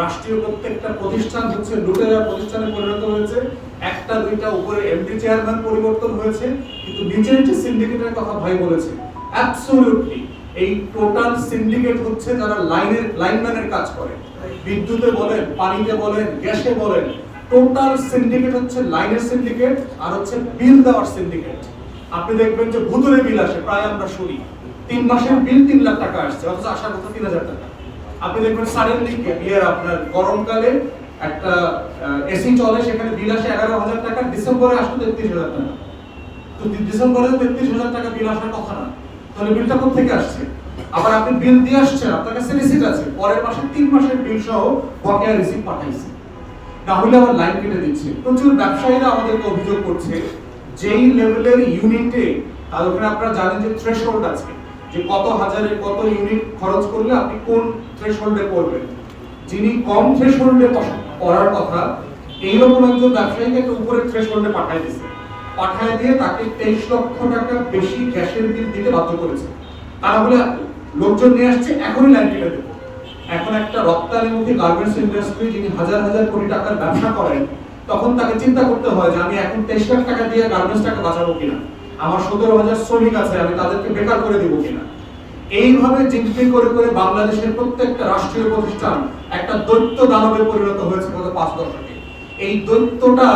রাষ্ট্রীয় প্রত্যেকটা প্রতিষ্ঠান হচ্ছে লুটেরা প্রতিষ্ঠানে পরিণত হয়েছে। একটা, দুইটা, উপরে এমডি চেয়ারম্যান পরিবর্তন হয়েছে, কিন্তু নিচের যে সিন্ডিকেটের কথা ভাই বলেছে অ্যাবসলিউটলি এই টোটাল সিন্ডিকেট হচ্ছে যারা লাইনের লাইনম্যানের কাজ করে। বিদ্যুতে বলেন, পানিতে বলেন, গ্যাসে বলেন টোটাল সিন্ডিকেট হচ্ছে লাইনের সিন্ডিকেট আর হচ্ছে বিল দেওয়ার সিন্ডিকেট আপনি দেখবেন যে ভুতুরে বিল আসে, প্রায় আমরা শুনি। তিন মাসের বিল তিন লাখ টাকা আসছে, অথচ আসার কথা তিন হাজার টাকা। আপনি দেখবেন সাডেনলি বিয়ের আপনার গরমকালে একটা এসি চলে, সেখানে বিল আসে এগারো হাজার টাকা, ডিসেম্বরে আসলে তেত্রিশ হাজার টাকা। তো ডিসেম্বরে তেত্রিশ হাজার টাকা বিল আসার কথা না। তাহলে বিলটা থেকে আসছে? আবার আপনি বিল দিয়ে আসছেন, আপনার কাছে রিসিট আছে, পরের মাসে, তিন মাসের বিল সহ বকেয়া রিসিট পাঠাইছে। না হলে আবার লাইন কেটে দিচ্ছে। প্রচুর ব্যবসায়ীরা আমাদেরকে অভিযোগ করছে, যেই লেভেলের ইউনিটে আর ওখানে আপনারা জানেন যে থ্রেশহোল্ড আছে। যে কত হাজারের কত ইউনিট খরচ করলে আপনি কোন থ্রেশহোল্ডে করবেন যিনি কম থ্রেশহোল্ডে করার কথা এইরকম একজন ব্যবসায়ীকে একটা উপরের থ্রেশহোল্ডে পাঠায় দিছে পাঠায় দিয়ে তাকে তেইশ লক্ষ টাকা বেশি গ্যাসের বিল দিতে বাধ্য করেছে। তারা বলে, লোকজন নিয়ে আসছে, এখনই লাইন কেটে দেবো। এখন একটা রপ্তানিমুখী গার্মেন্টস ইন্ডাস্ট্রি যিনি হাজার হাজার কোটি টাকার ব্যবসা করেন, তখন তাকে চিন্তা করতে হয় যে, আমি এখন তেইশ লাখ টাকা দিয়ে গার্মেন্টসটাকে বাঁচাবো কিনা? আমার সতেরো হাজার শ্রমিক আছে, আমি তাদেরকে বেকার করে দেবো কিনা? এইভাবে জিনিসটি করে করে বাংলাদেশের প্রত্যেকটা রাষ্ট্রীয় প্রতিষ্ঠান একটা দৈত্য দানবে পরিণত হয়েছে গত পাঁচ দশকে। এই দৈত্যটা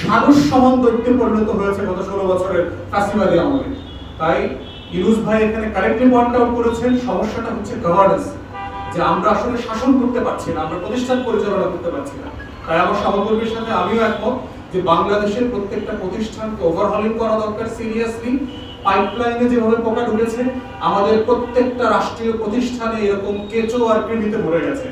সারস সমান দৈত্যে পরিণত হয়েছে গত ষোলো বছরের ফাঁসিবাদী আমলে। তাই ইউনুস ভাই এখানে কারেক্টলি পয়েন্ট আউট করেছেন, সমস্যাটা হচ্ছে গভর্নেন্স যে আমরা আসলে শাসন করতে পারছি না, আমরা প্রতিষ্ঠান পরিচালনা করতে পারছি না। তাই আমার সহকর্মীর সাথে আমিও একমত। যে বাংলাদেশের প্রত্যেকটা প্রতিষ্ঠানকে ওভারহলিং করা দরকার সিরিয়াসলি পাইপলাইনে যেভাবে পোকা ঢুকেছে, আমাদের প্রত্যেকটা রাষ্ট্রীয় প্রতিষ্ঠানে এরকম কেঁচো আর কৃমিতে ভরে গেছে।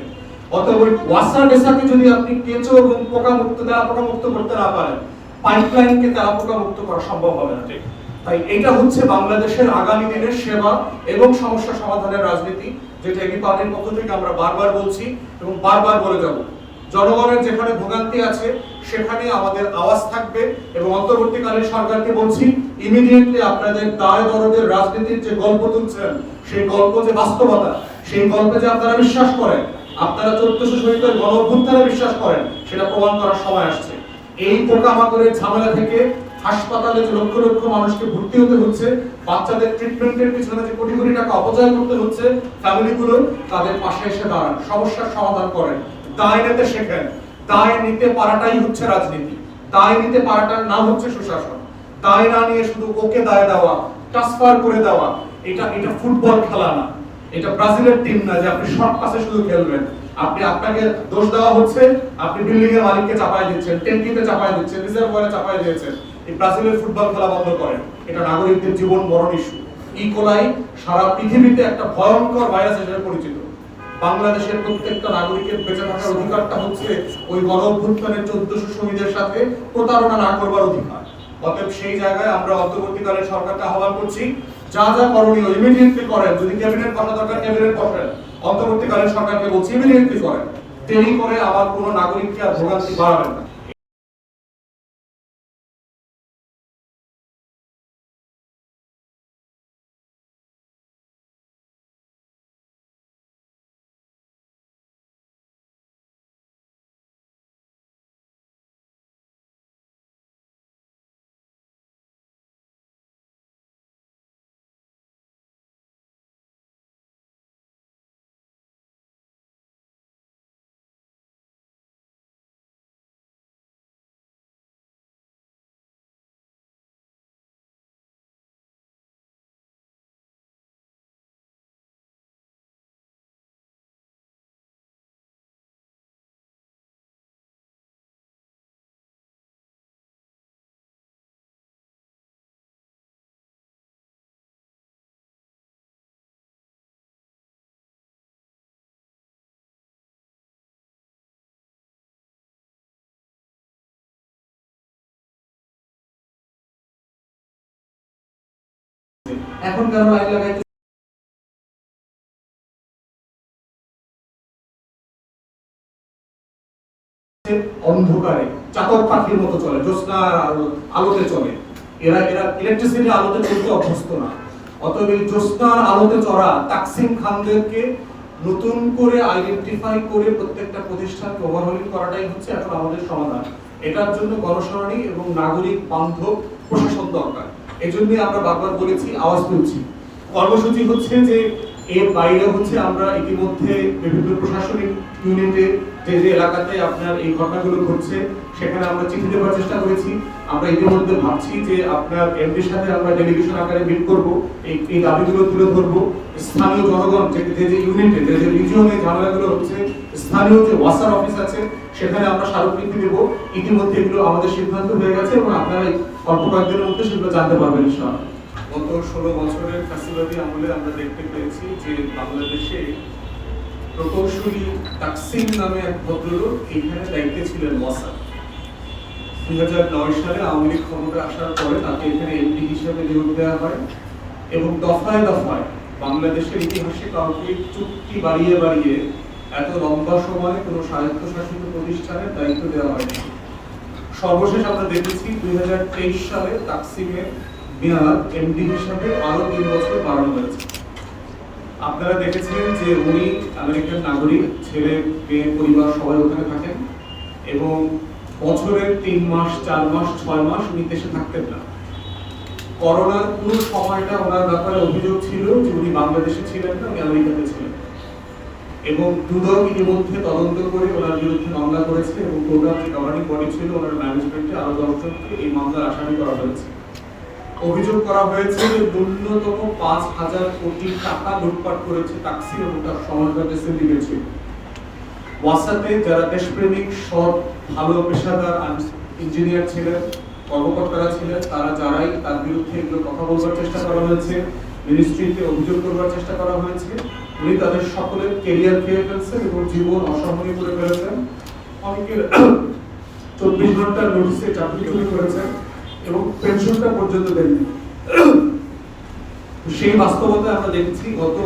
অতএব ওই ওয়াসার ডেসাকে যদি আপনি কেঁচো এবং পোকা মুক্ত তেলা পোকা মুক্ত করতে না পারেন পাইপলাইনকে তেলা পোকা মুক্ত করা সম্ভব হবে না। ঠিক তাই এটা হচ্ছে বাংলাদেশের আগামী দিনের সেবা এবং সমস্যা সমাধানের রাজনীতি, যেটা এবি পার্টির পক্ষ থেকে আমরা বারবার বলছি এবং বারবার বলে যাব। জনগণের যেখানে ভোগান্তি আছে, সেখানে আমাদের আওয়াজ থাকবে এবং অন্তর্বর্তীকালীন সরকারকে বলছি ইমিডিয়েটলি আপনাদের দায় দরদের রাজনীতির যে গল্প তুলছেন, সেই গল্প যে বাস্তবতা, সেই গল্পে যে আপনারা বিশ্বাস করেন, আপনারা চোদ্দশো শহীদের গণ অভ্যুত্থানে বিশ্বাস করেন, সেটা প্রমাণ করার সময় আসছে। এই পোকামাকড়ের ঝামেলা থেকে হাসপাতালে যে লক্ষ লক্ষ মানুষকে ভর্তি হতে হচ্ছে, বাচ্চাদের ট্রিটমেন্টের পিছনে যে কোটি কোটি টাকা অপচয় করতে হচ্ছে ফ্যামিলিগুলো তাদের পাশে এসে দাঁড়ান, সমস্যার সমাধান করেন। দায় নিতে শেখেন। দায় নিতে পারাটাই হচ্ছে রাজনীতি। দায় নিতে পারাটার নাম হচ্ছে সুশাসন। দায় না নিয়ে শুধু ওকে দায় দেওয়া ট্রান্সফার করে দেওয়া, এটা এটা ফুটবল খেলা না। এটা ব্রাজিলের টিম না যে আপনি শর্ট পাসে শুধু খেলবেন। আপনি আপনাকে দোষ দেওয়া হচ্ছে, আপনি বিল্ডিং এর মালিককে চাপায় দিচ্ছেন ট্যাঙ্কিতে চাপায় দিচ্ছেন রিজার্ভারে চাপায় দিয়েছেন। এই ব্রাজিলের ফুটবল খেলা বন্ধ করেন। এটা নাগরিকদের জীবন মরণ ইস্যু ইকোলাই সারা পৃথিবীতে একটা ভয়ঙ্কর ভাইরাস হিসেবে পরিচিত। বাংলাদেশের প্রত্যেকটা নাগরিকের বেঁচে থাকার অধিকারটা হচ্ছে ওই গণ অভ্যুত্থানের চোদ্দশো শহীদের সাথে প্রতারণা না করবার অধিকার। অতএব সেই জায়গায় আমরা অন্তর্বর্তীকালীন সরকারকে আহ্বান করছি, যা যা করণীয় ইমিডিয়েটলি করেন। যদি ক্যাবিনেট বসা দরকার ক্যাবিনেট বসেন। অন্তর্বর্তীকালীন সরকারকে বলছি ইমিডিয়েটলি করেন। দেরি করে আবার কোনো নাগরিককে আর ভোগান্তি বাড়াবেন না। এখন কেন লাইন লাগাইতে অন্ধকারে, চাতক পাখির মতো চলে, জ্যোৎস্নার আলোতে চলে। এরা এরা ইলেকট্রিসিটি আলোতে চলতে অভ্যস্ত না। অতএব এই জ্যোৎস্নার আলোতে চড়া তাকসিম খানদেরকে নতুন করে আইডেন্টিফাই করে প্রত্যেকটা প্রতিষ্ঠানকে ওভারহলিং করাটাই হচ্ছে এখন আমাদের সমাধান। এটার জন্য গণশুনানি এবং নাগরিক বান্ধব প্রশাসন দরকার। এজন্য আমরা বারবার বলেছি আওয়াজ তুলছি। কর্মসূচি হচ্ছে যে এর বাইরে হচ্ছে আমরা ইতিমধ্যে বিভিন্ন প্রশাসনিক ইউনিটে যে যে এলাকাতে আপনার এই ঘটনাগুলো ঘটছে, সেখানে আমরা চিঠি দেওয়ার চেষ্টা করেছি। আমরা ইতিমধ্যে ভাবছি যে আপনার এমডির সাথে আমরা ডেলিগেশন আকারে মিট করব, এই এই দাবিগুলো তুলে ধরবো। স্থানীয় জনগণ, যে যে যে ইউনিটে, যে যে রিজিয়নে ঝামেলাগুলো হচ্ছে, স্থানীয় যে ওয়াসার অফিস আছে, সেখানে আমরা স্মারকলিপি দেব। ইতিমধ্যে এগুলো আমাদের সিদ্ধান্ত হয়ে গেছে এবং আপনারা অল্প কয়েকদিনের মধ্যে সেগুলো জানতে পারবেন, ইনশাআল্লাহ। গত ষোলো বছরের ফ্যাসিলিটি আমলে আমরা দেখতে পেয়েছি যে বাংলাদেশে প্রকৌশলী তাকসিম নামে এক ভদ্রলোক এইখানে দায়িত্বে ছিলেন ওয়াসা দুই হাজার নয় সালে আওয়ামী লীগ ক্ষমতা আসার পরে তাকে এখানে এমপি হিসেবে নিয়োগ দেওয়া হয় এবং দফায় দফায় বাংলাদেশের ইতিহাসে কাউকে চুক্তি বাড়িয়ে বাড়িয়ে এত লম্বা সময়ে কোনো স্বায়ত্তশাসিত প্রতিষ্ঠানের দায়িত্ব দেওয়া হয়নি। সর্বশেষ আমরা দেখেছি দুই হাজার তেইশ সালে তাকসিমের মেয়াদ এমডি হিসাবে আরও তিন বছর বাড়ানো হয়েছে। আপনারা দেখেছেন যে উনি আমেরিকান নাগরিক, ছেলে, মেয়ে, পরিবার সবাই ওখানে থাকেন এবং বছরের তিন মাস, চার মাস, ছয় মাস উনি দেশে থাকতেন না। করোনার পুরো সময়টা ওনার ব্যাপারে অভিযোগ ছিল যে উনি বাংলাদেশে ছিলেন না, উনি আমেরিকাতে ছিলেন। এবং দুদক ইতিমধ্যে তদন্ত করে ওনার বিরুদ্ধে মামলা করেছে এবং প্রোগ্রাম যে গভর্নিং বডি ছিল, ওনার ম্যানেজমেন্টে আরও দশজনকে এই মামলার আসামি করা হয়েছে। অভিযোগ করা হয়েছে যে ন্যূনতম পাঁচ হাজার কোটি টাকা লুটপাট করেছে তাকসি এবং তার সমাজবাদী সিন্ডিকেট ওয়াসাতে যারা দেশপ্রেমিক, সৎ, ভালো পেশাদার ইঞ্জিনিয়ার ছিলেন, কর্মকর্তারা ছিলেন, তারা যারাই তার বিরুদ্ধে এগুলো কথা বলবার চেষ্টা করা হয়েছে মিনিস্ট্রিতে অভিযোগ করবার চেষ্টা করা হয়েছে, উনি তাদের সকলের কেরিয়ার খেয়ে ফেলছেন এবং জীবন অসহনীয় করে ফেলেছেন। অনেকের চব্বিশ ঘণ্টার নোটিসে চাকরি চুরি করেছেন। এবং পেনশনটা পর্যন্ত দেননি। সেই বাস্তবতা আমরা দেখছি গত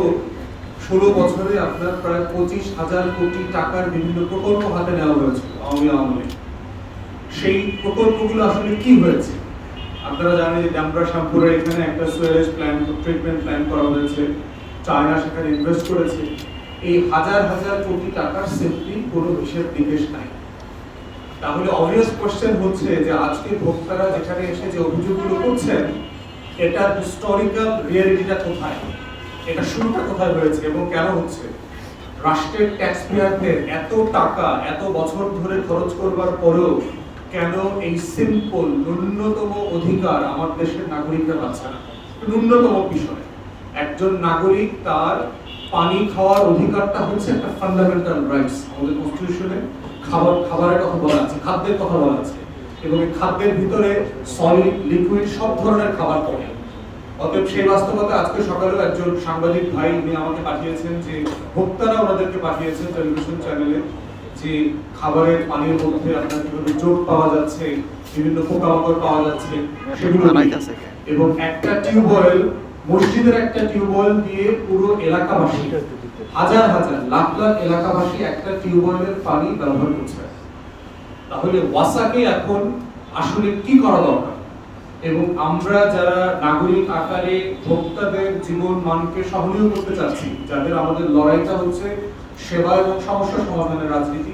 ষোলো বছরে আপনার প্রায় পঁচিশ হাজার কোটি টাকার বিভিন্ন প্রকল্প হাতে নেওয়া হয়েছে আওয়ামী আমলে সেই প্রকল্পগুলো আসলে কি হয়েছে? আপনারা জানেন যে ড্যামরা শ্যামপুরের এখানে একটা সুয়ারেজ প্ল্যান, ট্রিটমেন্ট প্ল্যান করা হয়েছে। চায়না সেখানে ইনভেস্ট করেছে। এই হাজার হাজার কোটি টাকার সেফটি কোনো হিসেব নিকেশ নাই। তাহলে অবভিয়াস কোশ্চেন হচ্ছে যে আজকে ভোক্তারা যেখানে এসে যে অভিযোগগুলো করছেন, এটা হিস্টোরিক্যাল রিয়ালিটিটা কোথায়? এটা শুরুটা কোথায় হয়েছে এবং কেন হচ্ছে? রাষ্ট্রের ট্যাক্স পেয়ারদের এত টাকা এত বছর ধরে খরচ করবার পরেও কেন এই সিম্পল ন্যূনতম অধিকার আমার দেশের নাগরিকরা পাচ্ছে না? ন্যূনতম বিষয়। একজন নাগরিক তার পানি খাওয়ার অধিকারটা হচ্ছে একটা ফান্ডামেন্টাল রাইটস আমাদের কনস্টিটিউশনে খাবার খাবারের কথা বলা আছে খাদ্যের কথা বলা আছে। এবং এই খাদ্যের ভিতরে সলিড লিকুইড সব ধরনের খাবার পড়ে। অতএব সেই বাস্তবতা আজকে সকালেও একজন সাংবাদিক ভাই উনি আমাকে পাঠিয়েছেন যে ভোক্তারা ওনাদেরকে পাঠিয়েছেন টেলিভিশন চ্যানেলে যে খাবারের পানির মধ্যে আপনার কীভাবে চোট পাওয়া যাচ্ছে বিভিন্ন পোকামাকড় পাওয়া যাচ্ছে সেগুলো এবং একটা টিউবওয়েল মসজিদের একটা টিউবওয়েল দিয়ে পুরো এলাকাবাসী হাজার হাজার লাখ লাখ এলাকাবাসী একটা টিউবওয়েলের পানি ব্যবহার করছে। তাহলে ওয়াসাকে এখন আসলে কি করা দরকার? এবং আমরা যারা নাগরিক আকারে ভোক্তাদের জীবন মানকে সহনীয় করতে চাচ্ছি, যাদের আমাদের লড়াইটা হচ্ছে সেবা এবং সমস্যা সমাধানের রাজনীতি